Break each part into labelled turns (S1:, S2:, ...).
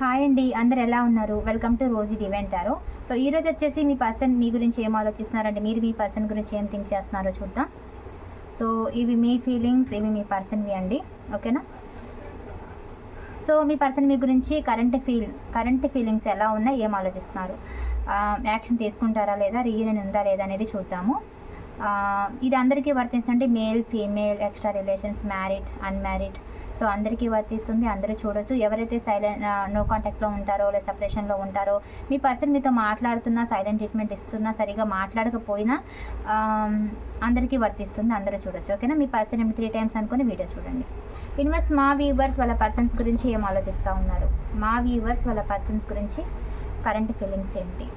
S1: Hi అండి అందరు ఎలా ఉన్నారు? వెల్కమ్ టు రోజీ డివెంటారో సో ఈ రోజు వచ్చేసి మీ పర్సన్ మీ గురించి ఏం ఆలోచిస్తున్నారంటే మీరు మీ పర్సన్ గురించి ఏం థింక్ చేస్తున్నారో చూద్దాం. సో ఇవి మీ ఫీలింగ్స్ ఇవి మీ పర్సన్వి అండి. ఓకేనా సో మీ పర్సన్ మీ గురించి కరెంట్ ఫీల్ కరెంట్ ఫీలింగ్స్ ఎలా ఉన్నాయి ఏం ఆలోచిస్తున్నారు? యాక్షన్ తీసుకుంటారా లేదా? రీయూనియన్ ఉందా లేదా అనేది చూద్దాము. ఇది అందరికీ వర్తిస్తుంది male female extra relations married unmarried so అందరికీ వర్తిస్తుంది అందరూ చూడొచ్చు. ఎవరైతే సైలెంట్ నో కాంటాక్ట్లో ఉంటారో లేదా సపరేషన్లో ఉంటారో మీ పర్సన్ మీతో మాట్లాడుతున్నా సైలెంట్ ట్రీట్మెంట్ ఇస్తున్నా సరిగా మాట్లాడకపోయినా అందరికీ వర్తిస్తుంది అందరూ చూడొచ్చు. ఓకేనా? మీ పర్సన్ ఏమి త్రీ టైమ్స్ అనుకుని వీడియో చూడండి. ఇన్వెస్ట్ మా వ్యూవర్స్ వాళ్ళ పర్సన్స్ గురించి ఏం ఆలోచిస్తూ ఉన్నారు? మా వ్యూవర్స్ వాళ్ళ పర్సన్స్ గురించి కరెంట్ ఫీలింగ్స్ ఏంటి?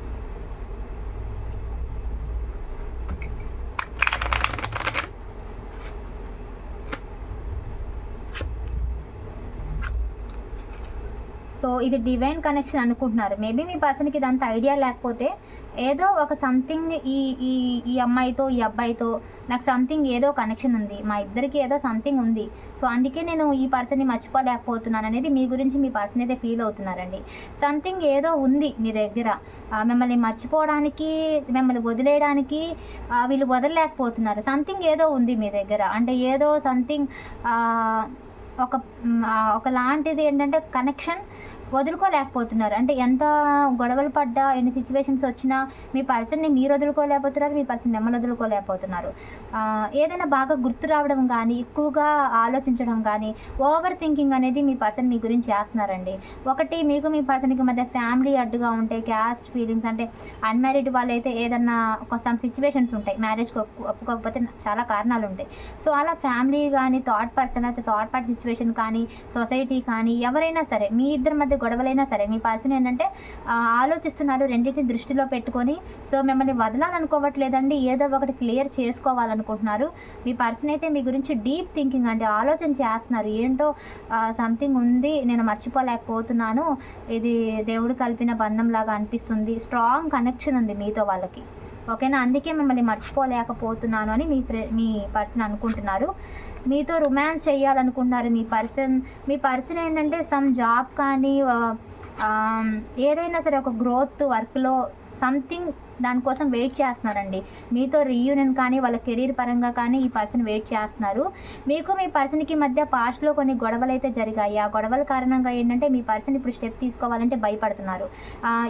S1: సో ఇది డివైన్ కనెక్షన్ అనుకుంటున్నారు. మేబీ మీ పర్సన్కి ఇదంతా ఐడియా లేకపోతే ఏదో ఒక సంథింగ్ ఈ ఈ ఈ అమ్మాయితో ఈ అబ్బాయితో నాకు సంథింగ్ ఏదో కనెక్షన్ ఉంది. మా ఇద్దరికి ఏదో సంథింగ్ ఉంది. సో అందుకే నేను ఈ పర్సన్ని మర్చిపోలేకపోతున్నాను అనేది మీ గురించి మీ పర్సన్ అయితే ఫీల్ అవుతున్నారండి. సంథింగ్ ఏదో ఉంది మీ దగ్గర. మిమ్మల్ని మర్చిపోవడానికి మిమ్మల్ని వదిలేయడానికి వీళ్ళు వదలలేకపోతున్నారు. సంథింగ్ ఏదో ఉంది మీ దగ్గర. అంటే ఏదో సంథింగ్ ఒక ఒక లాంటిది ఒకలాంటిది ఏంటంటే కనెక్షన్ వదులుకోలేకపోతున్నారు. అంటే ఎంత గొడవలు పడ్డా ఎన్ని సిచ్యువేషన్స్ వచ్చినా మీ పర్సన్ని మీరు వదులుకోలేకపోతున్నారు మీ పర్సన్ మిమ్మల్ని వదులుకోలేకపోతున్నారు. ఏదైనా బాగా గుర్తు రావడం కానీ ఎక్కువగా ఆలోచించడం కానీ ఓవర్ థింకింగ్ అనేది మీ పర్సన్ మీ గురించి చేస్తున్నారండి. ఒకటి మీకు మీ పర్సన్కి మధ్య ఫ్యామిలీ అడ్డుగా ఉంటే క్యాస్ట్ ఫీలింగ్స్ అంటే అన్మ్యారీడ్ వాళ్ళైతే ఏదన్నా ఒక సమ్ సిచ్యువేషన్స్ ఉంటాయి. మ్యారేజ్కి ఒప్పు ఒప్పుకోకపోతే చాలా కారణాలు ఉంటాయి. సో అలా ఫ్యామిలీ కానీ థర్డ్ పర్సన్ అయితే థర్డ్ పార్టీ సిచ్యువేషన్ కానీ సొసైటీ కానీ ఎవరైనా సరే మీ ఇద్దరి మధ్య గొడవలైనా సరే మీ పర్సన్ ఏంటంటే ఆలోచిస్తున్నారు రెండింటిని దృష్టిలో పెట్టుకొని. సో మిమ్మల్ని వదలాలనుకోవట్లేదండి ఏదో ఒకటి క్లియర్ చేసుకోవాలనుకుంటున్నారు. మీ పర్సన్ అయితే మీ గురించి డీప్ థింకింగ్ అంటే ఆలోచన చేస్తున్నారు. ఏంటో సంథింగ్ ఉంది నేను మర్చిపోలేకపోతున్నాను ఇది దేవుడు కలిపిన బంధం లాగా అనిపిస్తుంది స్ట్రాంగ్ కనెక్షన్ ఉంది మీతో వాళ్ళకి. ఓకేనా? అందుకే మిమ్మల్ని మర్చిపోలేకపోతున్నాను అని మీ ఫ్రె మీ పర్సన్ అనుకుంటున్నారు. మీతో రొమాన్స్ చేయాలనుకున్నారు. మీ పర్సన్ మీ పర్సన్ ఏంటంటే సమ్ జాబ్ కానీ ఏదైనా సరే ఒక గ్రోత్ వర్క్లో సంథింగ్ దానికోసం వెయిట్ చేస్తున్నారండి. మీతో రీయూనియన్ కానీ వాళ్ళ కెరీర్ పరంగా కానీ ఈ పర్సన్ వెయిట్ చేస్తున్నారు. మీకు మీ పర్సన్కి మధ్య పాస్ట్లో కొన్ని గొడవలు అయితే జరిగాయి. ఆ గొడవల కారణంగా ఏంటంటే మీ పర్సన్ ఇప్పుడు స్టెప్ తీసుకోవాలంటే భయపడుతున్నారు.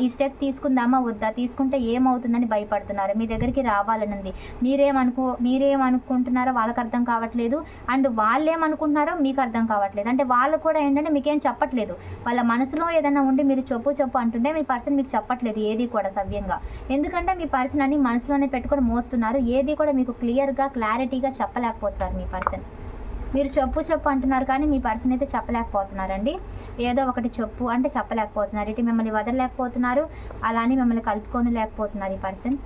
S1: ఈ స్టెప్ తీసుకుందామా వద్దా? తీసుకుంటే ఏమవుతుందని భయపడుతున్నారు. మీ దగ్గరికి రావాలనుంది. మీరేమనుకో మీరేమనుకుంటున్నారో వాళ్ళకి అర్థం కావట్లేదు. అండ్ వాళ్ళు ఏమనుకుంటున్నారో మీకు అర్థం కావట్లేదు. అంటే వాళ్ళు కూడా ఏంటంటే మీకేం చెప్పట్లేదు. వాళ్ళ మనసులో ఏదైనా ఉండి మీరు చెప్పు చెప్పు అంటుంటే మీ పర్సన్ మీకు చెప్పట్లేదు ఏది కూడా సవ్యంగా. ఎందుకు ఎందుకంటే మీ పర్సన్ అని మనసులోనే పెట్టుకొని మోస్తున్నారు. ఏది కూడా మీకు క్లియర్గా క్లారిటీగా చెప్పలేకపోతున్నారు మీ పర్సన్ మీరు చెప్పు చెప్పు అంటున్నారు కానీ మీ పర్సన్ అయితే చెప్పలేకపోతున్నారండి. ఏదో ఒకటి చెప్పు అంటే చెప్పలేకపోతున్నారు. ఇటు మిమ్మల్ని వదలలేకపోతున్నారు. అలానే మిమ్మల్ని కలుపుకొని లేకపోతున్నారు ఈ పర్సన్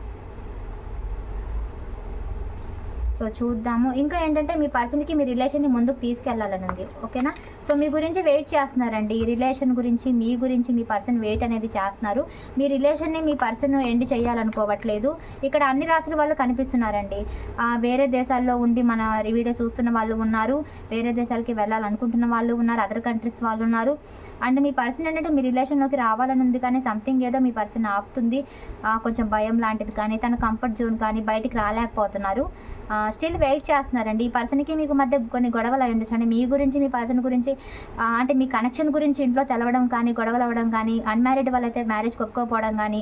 S1: సో చూద్దాము. ఇంకా ఏంటంటే మీ పర్సన్కి మీ రిలేషన్ని ముందుకు తీసుకెళ్ళాలని ఉంది. ఓకేనా? సో మీ గురించి వెయిట్ చేస్తున్నారండి. ఈ రిలేషన్ గురించి మీ గురించి మీ పర్సన్ వెయిట్ అనేది చేస్తున్నారు. మీ రిలేషన్ని మీ పర్సన్ ఎండ్ చేయాలనుకోవట్లేదు. ఇక్కడ అన్ని రాసుల వాళ్ళు కనిపిస్తున్నారండి. వేరే దేశాల్లో ఉండి మన వీడియో చూస్తున్న వాళ్ళు ఉన్నారు. వేరే దేశాలకి వెళ్ళాలనుకుంటున్న వాళ్ళు ఉన్నారు. అదర్ కంట్రీస్ వాళ్ళు ఉన్నారు. అండ్ మీ పర్సన్ ఏంటంటే మీ రిలేషన్లోకి రావాలని ఉంది కానీ సంథింగ్ ఏదో మీ పర్సన్ ఆపుతుంది. కొంచెం భయం లాంటిది కానీ తన కంఫర్ట్ జోన్ కానీ బయటికి రాలేకపోతున్నారు. స్టిల్ వెయిట్ చేస్తున్నారండి. ఈ పర్సన్కి మీకు మధ్య కొన్ని గొడవలు అయి ఉండొచ్చు. అంటే మీ గురించి మీ పర్సన్ గురించి అంటే మీ కనెక్షన్ గురించి ఇంట్లో తెలవడం కానీ గొడవలు అవ్వడం కానీ అన్మ్యారీడ్ వాళ్ళైతే మ్యారేజ్ కొప్పుకోపోవడం కానీ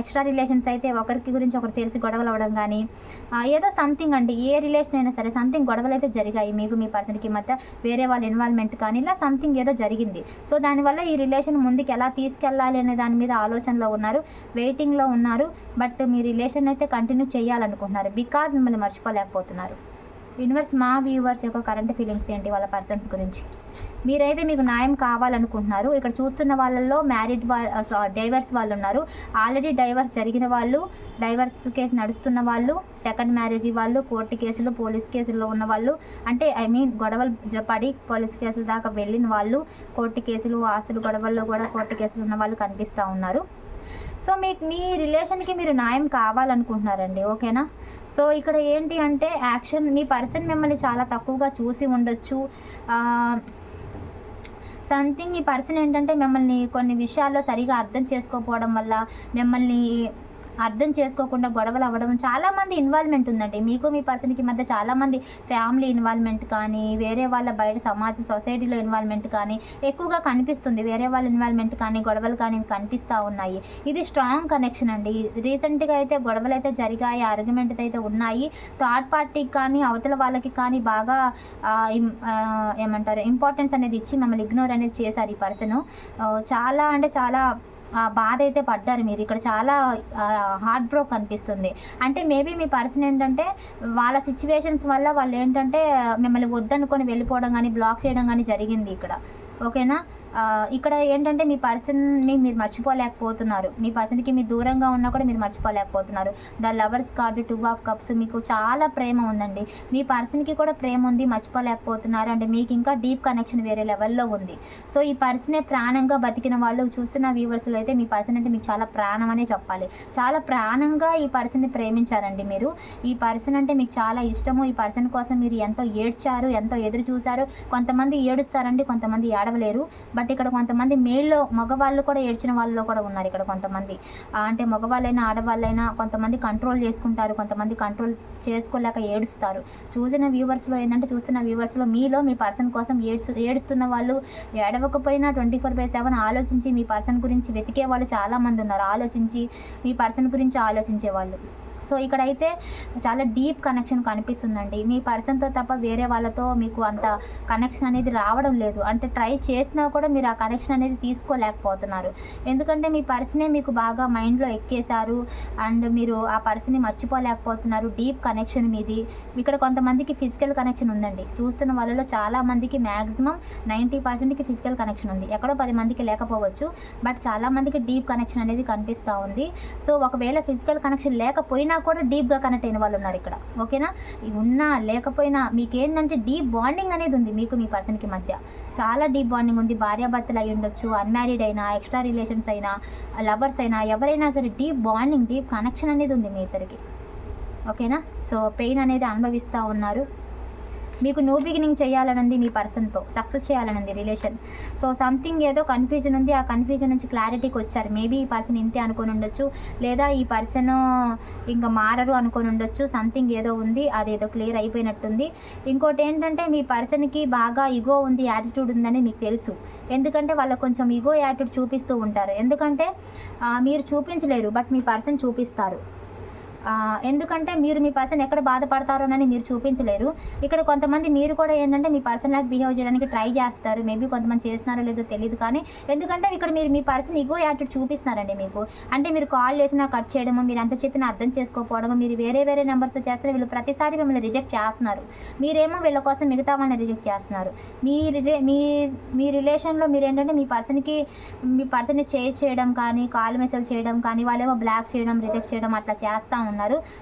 S1: ఎక్స్ట్రా రిలేషన్స్ అయితే ఒకరికి గురించి ఒకరు తెలిసి గొడవలు అవ్వడం కానీ ఏదో సంథింగ్ అండి. ఏ రిలేషన్ అయినా సరే సంథింగ్ గొడవలు అయితే జరిగాయి మీకు మీ పర్సన్కి మధ్య. వేరే వాళ్ళ ఇన్వాల్వ్మెంట్ కానీ ఇలా సంథింగ్ ఏదో జరిగింది. సో సో దానివల్ల ఈ రిలేషన్ ముందుకు ఎలా తీసుకెళ్ళాలి అనే దాని మీద ఆలోచనలో ఉన్నారు వెయిటింగ్లో ఉన్నారు. బట్ మీ రిలేషన్ అయితే కంటిన్యూ చేయాలనుకుంటున్నారు బికాజ్ మిమ్మల్ని మర్చిపోలేకపోతున్నారు. యూనివర్స్ మా వ్యూవర్స్ యొక్క కరెంట్ ఫీలింగ్స్ ఏంటి? వాళ్ళ పర్సన్స్ గురించి. మీరైతే మీకు న్యాయం కావాలనుకుంటున్నారు. ఇక్కడ చూస్తున్న వాళ్ళల్లో మ్యారీడ్ వా డైవర్స్ వాళ్ళు ఉన్నారు ఆల్రెడీ డైవర్స్ జరిగిన వాళ్ళు డైవర్స్ కేసు నడుస్తున్న వాళ్ళు సెకండ్ మ్యారేజ్ వాళ్ళు కోర్టు కేసులు పోలీస్ కేసుల్లో ఉన్న వాళ్ళు అంటే ఐ మీన్ గొడవలు పడి పోలీస్ కేసుల దాకా వెళ్ళిన వాళ్ళు కోర్టు కేసులు ఆస్తులు గొడవల్లో కూడా కోర్టు కేసులు ఉన్న వాళ్ళు కనిపిస్తూ ఉన్నారు. సో మీ మీ రిలేషన్కి మీరు న్యాయం కావాలనుకుంటున్నారండి. ఓకేనా సో ఇక్కడ ఏంటి అంటే యాక్షన్ మీ పర్సన్ మిమ్మల్ని చాలా తక్కువగా చూసి ఉండొచ్చు. సంథింగ్ ఈ పర్సన్ ఏంటంటే మిమ్మల్ని కొన్ని విషయాల్లో సరిగా అర్థం చేసుకోకపోవడం వల్ల మిమ్మల్ని అర్థం చేసుకోకుండా గొడవలు అవ్వడం చాలామంది ఇన్వాల్వ్మెంట్ ఉందండి. మీకు మీ పర్సన్కి మధ్య చాలామంది ఫ్యామిలీ ఇన్వాల్వ్మెంట్ కానీ వేరే వాళ్ళ బయట సమాజ సొసైటీలో ఇన్వాల్వ్మెంట్ కానీ ఎక్కువగా కనిపిస్తుంది. వేరే వాళ్ళ ఇన్వాల్వ్మెంట్ కానీ గొడవలు కానీ కనిపిస్తూ ఉన్నాయి. ఇది స్ట్రాంగ్ కనెక్షన్ అండి. రీసెంట్గా అయితే గొడవలు అయితే జరిగాయి ఆర్గ్యుమెంట్ అయితే ఉన్నాయి. థర్డ్ పార్టీకి కానీ అవతల వాళ్ళకి కానీ బాగా ఏమంటారు ఇంపార్టెన్స్ అనేది ఇచ్చి మమ్మల్ని ఇగ్నోర్ అనేది చేశారు ఈ పర్సన్ చాలా అంటే చాలా బాధ అయితే పడ్డారు మీరు. ఇక్కడ చాలా హార్ట్ బ్రోక్ అనిపిస్తుంది. అంటే మేబీ మీ పర్సన్ ఏంటంటే వాళ్ళ సిచ్యువేషన్స్ వల్ల వాళ్ళు ఏంటంటే మిమ్మల్ని వద్దనుకొని వెళ్ళిపోవడం కానీ బ్లాక్ చేయడం కానీ జరిగింది ఇక్కడ. ఓకేనా? ఇక్కడ ఏంటంటే మీ పర్సన్ని మీరు మర్చిపోలేకపోతున్నారు. మీ పర్సన్కి మీరు దూరంగా ఉన్నా కూడా మీరు మర్చిపోలేకపోతున్నారు. The lovers card two of cups మీకు చాలా ప్రేమ ఉందండి. మీ పర్సన్కి కూడా ప్రేమ ఉంది మర్చిపోలేకపోతున్నారు. అంటే మీకు ఇంకా డీప్ కనెక్షన్ వేరే లెవెల్లో ఉంది. సో ఈ పర్సనే ప్రాణంగా బతికిన వాళ్ళు చూస్తున్న వ్యూవర్స్లో అయితే మీ పర్సన్ అంటే మీకు చాలా ప్రాణం అనే చెప్పాలి. చాలా ప్రాణంగా ఈ పర్సన్ని ప్రేమించారండి మీరు. ఈ పర్సన్ అంటే మీకు చాలా ఇష్టము. ఈ పర్సన్ కోసం మీరు ఎంతో ఏడ్చారు ఎంతో ఎదురు చూశారు. కొంతమంది ఏడుస్తారండి కొంతమంది ఏడవలేరు. బట్ అంటే ఇక్కడ కొంతమంది మేల్లో మగవాళ్ళు కూడా ఏడ్చిన వాళ్ళు కూడా ఉన్నారు ఇక్కడ కొంతమంది. అంటే మగవాళ్ళైనా ఆడవాళ్ళైనా కొంతమంది కంట్రోల్ చేసుకుంటారు కొంతమంది కంట్రోల్ చేసుకోలేక ఏడుస్తారు. చూసిన వ్యూవర్స్లో ఏంటంటే చూస్తున్న వ్యూవర్స్లో మీలో మీ పర్సన్ కోసం ఏడ్చు ఏడుస్తున్న వాళ్ళు ఏడవకపోయినా ట్వంటీ ఫోర్ బై సెవెన్ ఆలోచించి మీ పర్సన్ గురించి వెతికే వాళ్ళు చాలామంది ఉన్నారు. ఆలోచించి మీ పర్సన్ గురించి ఆలోచించే వాళ్ళు. సో ఇక్కడైతే చాలా డీప్ కనెక్షన్ కనిపిస్తుందండి. మీ పర్సన్తో తప్ప వేరే వాళ్ళతో మీకు అంత కనెక్షన్ అనేది రావడం లేదు. అంటే ట్రై చేసినా కూడా మీరు ఆ కనెక్షన్ అనేది తీసుకోలేకపోతున్నారు. ఎందుకంటే మీ పర్సనే మీకు బాగా మైండ్లో ఎక్కేశారు. అండ్ మీరు ఆ పర్సన్ని మర్చిపోలేకపోతున్నారు డీప్ కనెక్షన్ మీది. ఇక్కడ కొంతమందికి ఫిజికల్ కనెక్షన్ ఉందండి. చూస్తున్న వాళ్ళలో చాలా మందికి మ్యాక్సిమం నైంటీ పర్సెంట్కి ఫిజికల్ కనెక్షన్ ఉంది. ఎక్కడో పది మందికి లేకపోవచ్చు. బట్ చాలా మందికి డీప్ కనెక్షన్ అనేది కనిపిస్తూ ఉంది. సో ఒకవేళ ఫిజికల్ కనెక్షన్ లేకపోయినా కూడా డీప్గా కనెక్ట్ అయిన వాళ్ళు ఉన్నారు ఇక్కడ. ఓకేనా? ఇవి ఉన్నా లేకపోయినా మీకు ఏంటంటే డీప్ బాండింగ్ అనేది ఉంది మీకు మీ పర్సన్కి మధ్య. చాలా డీప్ బాండింగ్ ఉంది. భార్యాభర్తలు అయి ఉండొచ్చు అన్మ్యారీడ్ అయినా ఎక్స్ట్రా రిలేషన్స్ అయినా లవర్స్ అయినా ఎవరైనా సరే డీప్ బాండింగ్ డీప్ కనెక్షన్ అనేది ఉంది మీ ఇద్దరికి. ఓకేనా? సో పెయిన్ అనేది అనుభవిస్తూ ఉన్నారు. మీకు న్యూ బిగినింగ్ చేయాలనుంది మీ పర్సన్తో సక్సెస్ చేయాలనుంది రిలేషన్ సో సంథింగ్ ఏదో కన్ఫ్యూజన్ ఉంది ఆ కన్ఫ్యూజన్ నుంచి క్లారిటీకి వచ్చారు. మేబీ ఈ పర్సన్ ఇంతే అనుకొని ఉండొచ్చు లేదా ఈ పర్సన్ ఇంకా మారరు అనుకొని ఉండొచ్చు. సంథింగ్ ఏదో ఉంది అదేదో క్లియర్ అయిపోయినట్టుంది. ఇంకోటి ఏంటంటే మీ పర్సన్కి బాగా ఇగో ఉంది యాటిట్యూడ్ ఉందని మీకు తెలుసు. ఎందుకంటే వాళ్ళు కొంచెం ఇగో యాటిట్యూడ్ చూపిస్తూ ఉంటారు. ఎందుకంటే మీరు చూపించలేరు బట్ మీ పర్సన్ చూపిస్తారు. ఎందుకంటే మీరు మీ పర్సన్ ఎక్కడ బాధపడతారోనని మీరు చూపించలేరు. ఇక్కడ కొంతమంది మీరు కూడా ఏంటంటే మీ పర్సన్ లాగా బిహేవ్ చేయడానికి ట్రై చేస్తారు. మేబీ కొంతమంది చేస్తున్నారో లేదో తెలియదు కానీ ఎందుకంటే ఇక్కడ మీరు మీ పర్సన్ ఇగో యాటిట్యూడ్ చూపిస్తున్నారండి మీకు. అంటే మీరు కాల్ చేసినా కట్ చేయడము మీరు ఎంత చెప్పినా అర్థం చేసుకోకపోవడము మీరు వేరే వేరే నెంబర్తో చేస్తే వీళ్ళు ప్రతిసారి మిమ్మల్ని రిజెక్ట్ చేస్తున్నారు. మీరేమో వీళ్ళ కోసం మిగతా వాళ్ళని రిజెక్ట్ చేస్తున్నారు. మీ రిలే మీ మీ రిలేషన్లో మీరు ఏంటంటే మీ పర్సన్కి మీ పర్సన్ని చేజ్ చేయడం కానీ కాల్ మెసేజ్ చేయడం కానీ వాళ్ళేమో బ్లాక్ చేయడం రిజెక్ట్ చేయడం అట్లా చేస్తూ ఉన్నారు.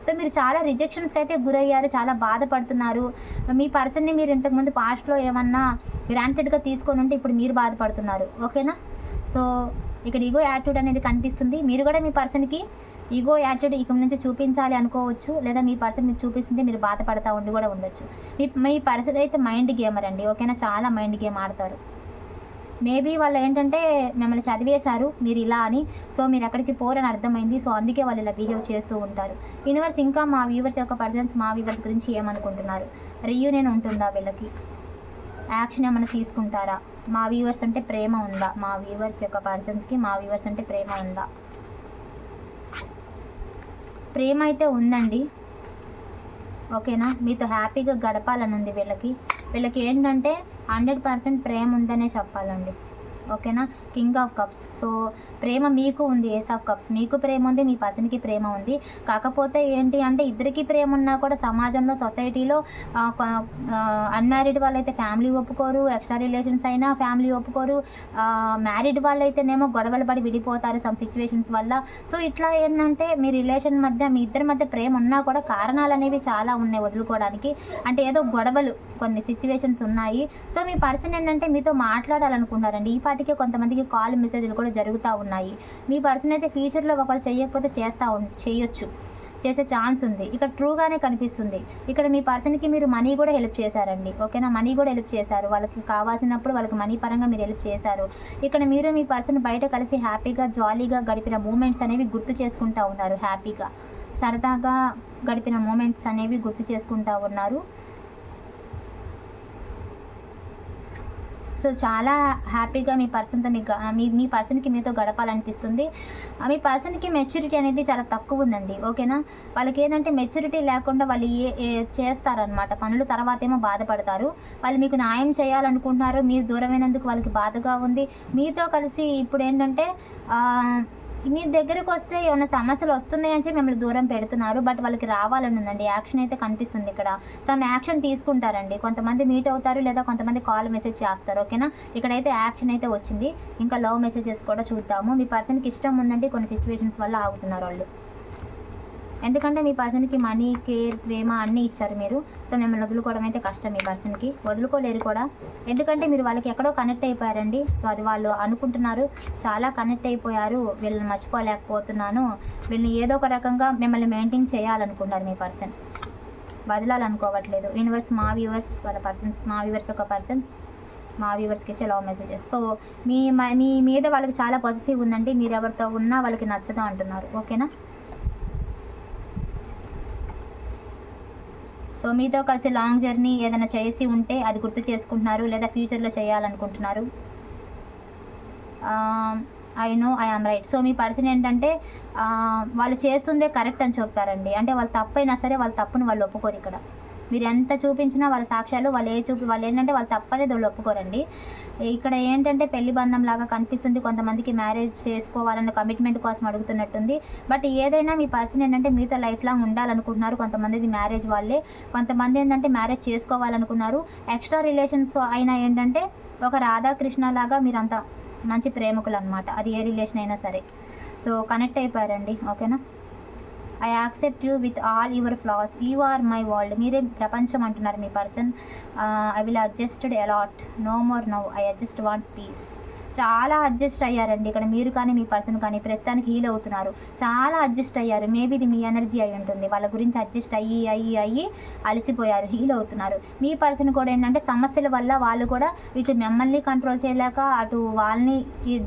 S1: సో మీరు చాలా రిజెక్షన్స్కి అయితే గురయ్యారు చాలా బాధపడుతున్నారు. మీ పర్సన్ని మీరు ఇంతకుముందు పాస్ట్లో ఏమన్నా గ్రాంటెడ్గా తీసుకొని ఉంటే ఇప్పుడు మీరు బాధపడుతున్నారు. ఓకేనా సో ఇక్కడ ఈగో యాటిట్యూడ్ అనేది కనిపిస్తుంది. మీరు కూడా మీ పర్సన్కి ఈగో యాటిట్యూడ్ ఇక నుంచి చూపించాలి అనుకోవచ్చు. లేదా మీ పర్సన్ మీకు చూపిస్తుంటే మీరు బాధపడతా ఉండి కూడా ఉండొచ్చు. మీ మీ పర్సన్ అయితే మైండ్ గేమర్ అండి. ఓకేనా చాలా మైండ్ గేమ్ ఆడతారు. మేబీ వాళ్ళు ఏంటంటే మిమ్మల్ని చదివేశారు మీరు ఇలా అని. సో మీరు ఎక్కడికి పోరని అర్థమైంది. సో అందుకే వాళ్ళు ఇలా బిహేవ్ చేస్తూ ఉంటారు. యూనివర్స్ ఇంకా మా వ్యూవర్స్ యొక్క పర్సన్స్ మా వ్యూవర్స్ గురించి ఏమనుకుంటున్నారు? రీయూనియన్ ఉంటుందా వీళ్ళకి? యాక్షన్ ఏమైనా తీసుకుంటారా? మా వ్యూవర్స్ అంటే ప్రేమ ఉందా? మా వ్యూవర్స్ యొక్క పర్సన్స్కి మా వ్యూవర్స్ అంటే ప్రేమ ఉందా? ప్రేమ అయితే ఉందండి. ఓకేనా? మీతో హ్యాపీగా గడపాలని ఉంది వీళ్ళకి. వీళ్ళకి ఏంటంటే హండ్రెడ్ పర్సెంట్ ప్రేమ ఉందనే చెప్పాలండి. ఓకేనా? కింగ్ ఆఫ్ కప్స్ సో ప్రేమ మీకు ఉంది ఏస్ ఆఫ్ కప్స్ మీకు ప్రేమ ఉంది మీ పర్సన్కి ప్రేమ ఉంది. కాకపోతే ఏంటి అంటే ఇద్దరికి ప్రేమ ఉన్నా కూడా సమాజంలో సొసైటీలో అన్మ్యారీడ్ వాళ్ళైతే ఫ్యామిలీ ఒప్పుకోరు ఎక్స్ట్రా రిలేషన్స్ అయినా ఫ్యామిలీ ఒప్పుకోరు. మ్యారీడ్ వాళ్ళైతేనేమో గొడవలు పడి విడిపోతారు సమ్ సిచ్యువేషన్స్ వల్ల. సో ఇట్లా ఏంటంటే మీ రిలేషన్ మధ్య మీ ఇద్దరి మధ్య ప్రేమ ఉన్నా కూడా కారణాలు అనేవి చాలా ఉన్నాయి వదులుకోవడానికి. అంటే ఏదో గొడవలు కొన్ని సిచ్యువేషన్స్ ఉన్నాయి. సో మీ పర్సన్ ఏంటంటే మీతో మాట్లాడాలనుకుంటారండి ఈ పాటికే కొంతమందికి కాల్ మెసేజ్లు కూడా జరుగుతూ ఉన్నాయి. మీ పర్సన్ అయితే ఫ్యూచర్లో ఒకరు చేయకపోతే చేస్తూ చేయొచ్చు. చేసే ఛాన్స్ ఉంది. ఇక్కడ ట్రూగానే కనిపిస్తుంది. ఇక్కడ మీ పర్సన్కి మీరు మనీ కూడా హెల్ప్ చేశారండి. ఓకేనా? మనీ కూడా హెల్ప్ చేశారు. వాళ్ళకి కావాల్సినప్పుడు వాళ్ళకి మనీ పరంగా మీరు హెల్ప్ చేశారు. ఇక్కడ మీరు మీ పర్సన్ బయట కలిసి హ్యాపీగా జాలీగా గడిపిన మూమెంట్స్ అనేవి గుర్తు చేసుకుంటా ఉన్నారు. హ్యాపీగా సరదాగా గడిపిన మూమెంట్స్ అనేవి గుర్తు చేసుకుంటా ఉన్నారు. సో చాలా హ్యాపీగా మీ పర్సన్తో మీ మీ మీ పర్సన్కి మీతో గడపాలనిపిస్తుంది. మీ పర్సన్కి మెచ్యూరిటీ అనేది చాలా తక్కువ ఉందండి. ఓకేనా? వాళ్ళకి ఏంటంటే మెచ్యూరిటీ లేకుండా వాళ్ళు ఏ చేస్తారనమాట పనులు తర్వాత ఏమో బాధపడతారు. వాళ్ళు మీకు న్యాయం చేయాలనుకుంటున్నారు. మీరు దూరమైనందుకు వాళ్ళకి బాధగా ఉంది. మీతో కలిసి ఇప్పుడు ఏంటంటే మీ దగ్గరకు వస్తే ఏమైనా సమస్యలు వస్తున్నాయని చెప్పి మిమ్మల్ని దూరం పెడుతున్నారు బట్ వాళ్ళకి రావాలని ఉందండి. యాక్షన్ అయితే కనిపిస్తుంది ఇక్కడ. సమ్ యాక్షన్ తీసుకుంటారండి. కొంతమంది మీట్ అవుతారు లేదా కొంతమంది కాల్ మెసేజ్ చేస్తారు ఓకేనా ఇక్కడైతే యాక్షన్ అయితే వచ్చింది. ఇంకా లవ్ మెసేజెస్ కూడా చూద్దాము. మీ పర్సన్కి ఇష్టం ఉందండి కొన్ని సిచ్యువేషన్స్ వల్ల ఆగుతున్నారు వాళ్ళు. ఎందుకంటే మీ పర్సన్కి మనీ కేర్ ప్రేమ అన్నీ ఇచ్చారు మీరు. సో మిమ్మల్ని వదులుకోవడం అయితే కష్టం మీ పర్సన్కి. వదులుకోలేరు కూడా. ఎందుకంటే మీరు వాళ్ళకి ఎక్కడో కనెక్ట్ అయిపోయారండి. సో అది వాళ్ళు అనుకుంటున్నారు. చాలా కనెక్ట్ అయిపోయారు. వీళ్ళని మర్చిపోలేకపోతున్నాను. వీళ్ళని ఏదో ఒక రకంగా మిమ్మల్ని మెయింటైన్ చేయాలనుకున్నారు మీ పర్సన్. వదలాలనుకోవట్లేదు. యూనివర్స్ మా వ్యూవర్స్ వాళ్ళ పర్సన్స్ మా వ్యూవర్స్ ఒక పర్సన్స్ మా వ్యూవర్స్కి ఇచ్చే లవ్ మెసేజెస్ సో మీ మ- మీ మీద వాళ్ళకి చాలా పాజిటివ్ ఉందండి. మీరు ఎవరితో ఉన్నా వాళ్ళకి నచ్చదు అంటున్నారు. ఓకేనా సో మీతో కలిసి లాంగ్ జర్నీ ఏదైనా చేసి ఉంటే అది గుర్తు చేసుకుంటున్నారు లేదా ఫ్యూచర్లో చేయాలనుకుంటున్నారు? I know I am right so me person ఏంటంటే వాళ్ళు చేస్తుందే కరెక్ట్ అని చెప్తారండి. అంటే వాళ్ళు తప్పైనా సరే వాళ్ళ తప్పును వాళ్ళు ఒప్పుకోరు ఇక్కడ. మీరు ఎంత చూపించినా వాళ్ళ సాక్ష్యాలు వాళ్ళు ఏ చూపి వాళ్ళు ఏంటంటే వాళ్ళు తప్పనేది వాళ్ళు ఒప్పుకోరండి. ఇక్కడ ఏంటంటే పెళ్ళి బంధం లాగా కనిపిస్తుంది. కొంతమందికి మ్యారేజ్ చేసుకోవాలన్న కమిట్మెంట్ కోసం అడుగుతున్నట్టుంది. బట్ ఏదైనా మీ పర్సన్ ఏంటంటే మీతో లైఫ్ లాంగ్ ఉండాలనుకుంటున్నారు. కొంతమందిది మ్యారేజ్ వాళ్ళే. కొంతమంది ఏంటంటే మ్యారేజ్ చేసుకోవాలనుకున్నారు. ఎక్స్ట్రా రిలేషన్స్ అయినా ఏంటంటే ఒక రాధాకృష్ణ లాగా మీరంతా మంచి ప్రేమికులు అనమాట అది ఏ రిలేషన్ అయినా సరే. సో కనెక్ట్ అయిపోయారండి. ఓకేనా? I accept you with all your flaws you are my world మీరే ప్రపంచం అంటున్నారు మీ person I will adjusted a lot no more now I adjust want peace చాలా అడ్జస్ట్ అయ్యారండి. ఇక్కడ మీరు కానీ మీ పర్సన్ కానీ ప్రస్తుతానికి హీల్ అవుతున్నారు. చాలా అడ్జస్ట్ అయ్యారు. మేబీ ఇది మీ ఎనర్జీ అయి ఉంటుంది. వాళ్ళ గురించి అడ్జస్ట్ అయ్యి అయ్యి అయ్యి అలసిపోయారు హీల్ అవుతున్నారు. మీ పర్సన్ కూడా ఏంటంటే సమస్యల వల్ల వాళ్ళు కూడా ఇటు మిమ్మల్ని కంట్రోల్ చేయలేక అటు వాళ్ళని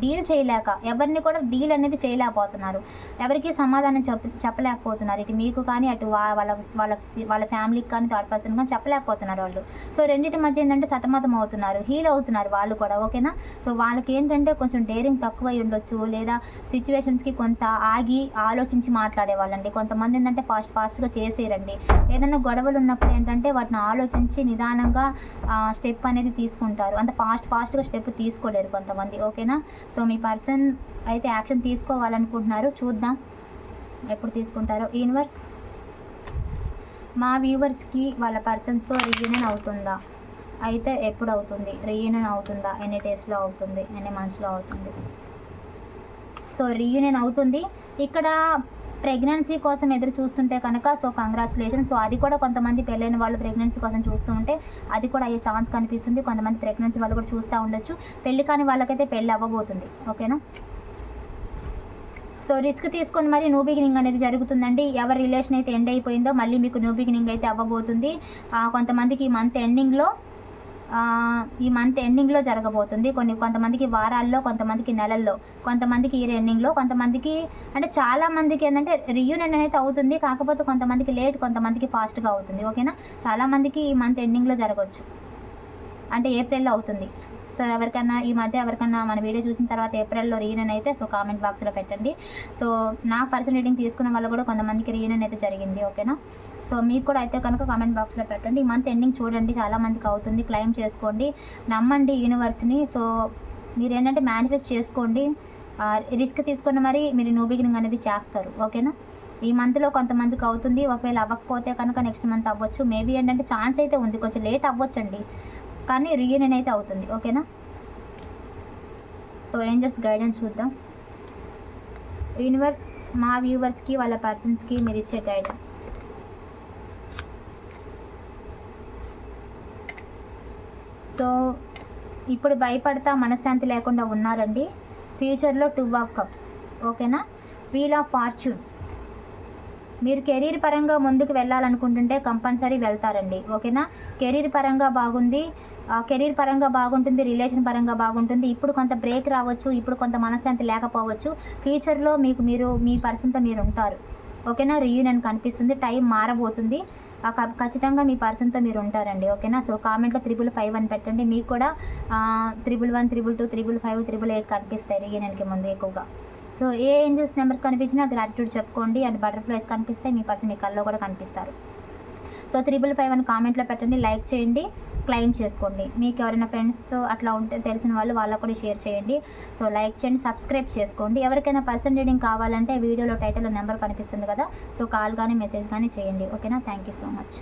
S1: డీల్ చేయలేక ఎవరిని కూడా డీల్ అనేది చేయలేకపోతున్నారు. ఎవరికి సమాధానం చెప్ప చెప్పలేకపోతున్నారు. ఇటు మీకు కానీ అటు వాళ్ళ వాళ్ళ వాళ్ళ ఫ్యామిలీకి కానీ థర్డ్ పర్సన్ కానీ చెప్పలేకపోతున్నారు వాళ్ళు. సో రెండింటి మధ్య ఏంటంటే సతమతం అవుతున్నారు. హీల్ అవుతున్నారు వాళ్ళు కూడా. ఓకేనా సో వాళ్ళకి ఏంటంటే కొంచెం డేరింగ్ తక్కువ అయి ఉండొచ్చు లేదా సిచ్యువేషన్స్కి కొంత ఆగి ఆలోచించి మాట్లాడే వాళ్ళండి కొంతమంది ఏంటంటే ఫాస్ట్ ఫాస్ట్గా చేసేయరండి ఏదైనా గొడవలు ఉన్నప్పుడు ఏంటంటే వాటిని ఆలోచించి నిదానంగా స్టెప్ అనేది తీసుకుంటారు. అంత ఫాస్ట్ ఫాస్ట్గా స్టెప్ తీసుకోలేరు కొంతమంది. ఓకేనా సో మీ పర్సన్ అయితే యాక్షన్ తీసుకోవాలనుకుంటున్నారు. చూద్దాం ఎప్పుడు తీసుకుంటారో. యూనివర్స్ మా వ్యూవర్స్కి వాళ్ళ పర్సన్స్తో రీయూనియన్ అవుతుందా? అయితే ఎప్పుడు అవుతుంది రీయూనియన్ అవుతుందా? ఎన్ని డేస్లో అవుతుంది? ఎన్ని మంత్స్లో అవుతుంది? సో రీయూనియన్ అవుతుంది. ఇక్కడ ప్రెగ్నెన్సీ కోసం ఎదురు చూస్తుంటే కనుక సో కంగ్రాచులేషన్ సో అది కూడా కొంతమంది పెళ్ళైన వాళ్ళు ప్రెగ్నెన్సీ కోసం చూస్తూ ఉంటే అది కూడా అయ్యే ఛాన్స్ కనిపిస్తుంది. కొంతమంది ప్రెగ్నెన్సీ వాళ్ళు కూడా చూస్తూ ఉండొచ్చు. పెళ్ళి కాని వాళ్ళకైతే పెళ్ళి అవ్వబోతుంది. ఓకేనా సో రిస్క్ తీసుకొని మరి న్యూ బిగినింగ్ అనేది జరుగుతుందండి. ఎవరి రిలేషన్ అయితే ఎండ్ అయిపోయిందో మళ్ళీ మీకు న్యూ బిగినింగ్ అయితే అవ్వబోతుంది. కొంతమందికి ఈ మంత్ ఎండింగ్లో ఈ మంత్ ఎండింగ్లో జరగబోతుంది. కొన్ని కొంతమందికి వారాల్లో కొంతమందికి నెలల్లో కొంతమందికి ఇయర్ ఎండింగ్లో కొంతమందికి అంటే చాలా మందికి ఏంటంటే రియూనియన్ అనేది అవుతుంది. కాకపోతే కొంతమందికి లేట్ కొంతమందికి ఫాస్ట్గా అవుతుంది. ఓకేనా చాలా మందికి ఈ మంత్ ఎండింగ్లో జరగవచ్చు అంటే ఏప్రిల్లో అవుతుంది. సో ఎవరికైనా ఈ మధ్య ఎవరికైనా మన వీడియో చూసిన తర్వాత ఏప్రిల్లో రీయూనియన్ అయితే సో కామెంట్ బాక్స్లో పెట్టండి. సో నా పర్సన్ రీడింగ్ తీసుకున్న వల్ల కూడా కొంతమందికి రీయూనియన్ అయితే జరిగింది. ఓకేనా సో మీకు కూడా అయితే కనుక కామెంట్ బాక్స్లో పెట్టండి. ఈ మంత్ ఎండింగ్ చూడండి చాలా మందికి అవుతుంది. క్లైమ్ చేసుకోండి. నమ్మండి యూనివర్స్ని సో మీరు ఏంటంటే మేనిఫెస్ట్ చేసుకోండి రిస్క్ తీసుకున్న మరి మీరు న్యూ బిగినింగ్ అనేది చేస్తారు. ఓకేనా ఈ మంత్లో కొంతమందికి అవుతుంది. ఒకవేళ అవ్వకపోతే కనుక నెక్స్ట్ మంత్ అవ్వచ్చు. మేబీ ఏంటంటే ఛాన్స్ అయితే ఉంది. కొంచెం లేట్ అవ్వచ్చండి. కానీ రీయూనియన్ అయితే అవుతుంది. ఓకేనా సో ఏం జస్ట్ గైడెన్స్ చూద్దాం. యూనివర్స్ మా వ్యూవర్స్కి వాళ్ళ పర్సన్స్కి మీరు ఇచ్చే గైడెన్స్ సో ఇప్పుడు భయపడతా మనశ్శాంతి లేకుండా ఉన్నారండి. ఫ్యూచర్లో టూ ఆఫ్ కప్స్. ఓకేనా? Wheel of fortune. మీరు కెరీర్ పరంగా ముందుకు వెళ్ళాలనుకుంటుంటే కంపల్సరీ వెళ్తారండి. ఓకేనా? కెరీర్ పరంగా బాగుంది. కెరీర్ పరంగా బాగుంటుంది రిలేషన్ పరంగా బాగుంటుంది. ఇప్పుడు కొంత బ్రేక్ రావచ్చు ఇప్పుడు కొంత మనశ్శాంతి లేకపోవచ్చు. ఫ్యూచర్లో మీకు మీరు మీ పర్సన్తో మీరు ఉంటారు. ఓకేనా? రీయూనియన్ కనిపిస్తుంది టైం మారబోతుంది. ఖచ్చితంగా మీ పర్సన్తో మీరు ఉంటారండి ఓకేనా? సో కామెంట్లో త్రిబుల్ ఫైవ్ అని పెట్టండి. మీకు కూడా triple one triple two triple five triple eight కనిపిస్తాయి రీయూనియన్కి ముందు ఎక్కువగా. సో ఏ ఏంజెస్ నెంబర్స్ కనిపించినా గ్రాటిట్యూడ్ చెప్పుకోండి. అండ్ బటర్ఫ్లైస్ కనిపిస్తాయి మీ పర్సన్ మీ కల్లో కూడా కనిపిస్తారు. సో త్రిబుల్ ఫైవ్ అని కామెంట్లో పెట్టండి లైక్ చేయండి. క్లైమ్ చేసుకోండి. మీకు ఎవరైనా ఫ్రెండ్స్తో అట్లా ఉంటే తెలిసిన వాళ్ళు వాళ్ళకు కూడా షేర్ చేయండి. సో లైక్ చేయండి సబ్స్క్రైబ్ చేసుకోండి. ఎవరికైనా పర్సన్ రీడింగ్ కావాలంటే వీడియోలో టైటిల్ నెంబర్ కనిపిస్తుంది కదా. సో కాల్ కానీ మెసేజ్ కానీ చేయండి. ఓకేనా? Thank you so much.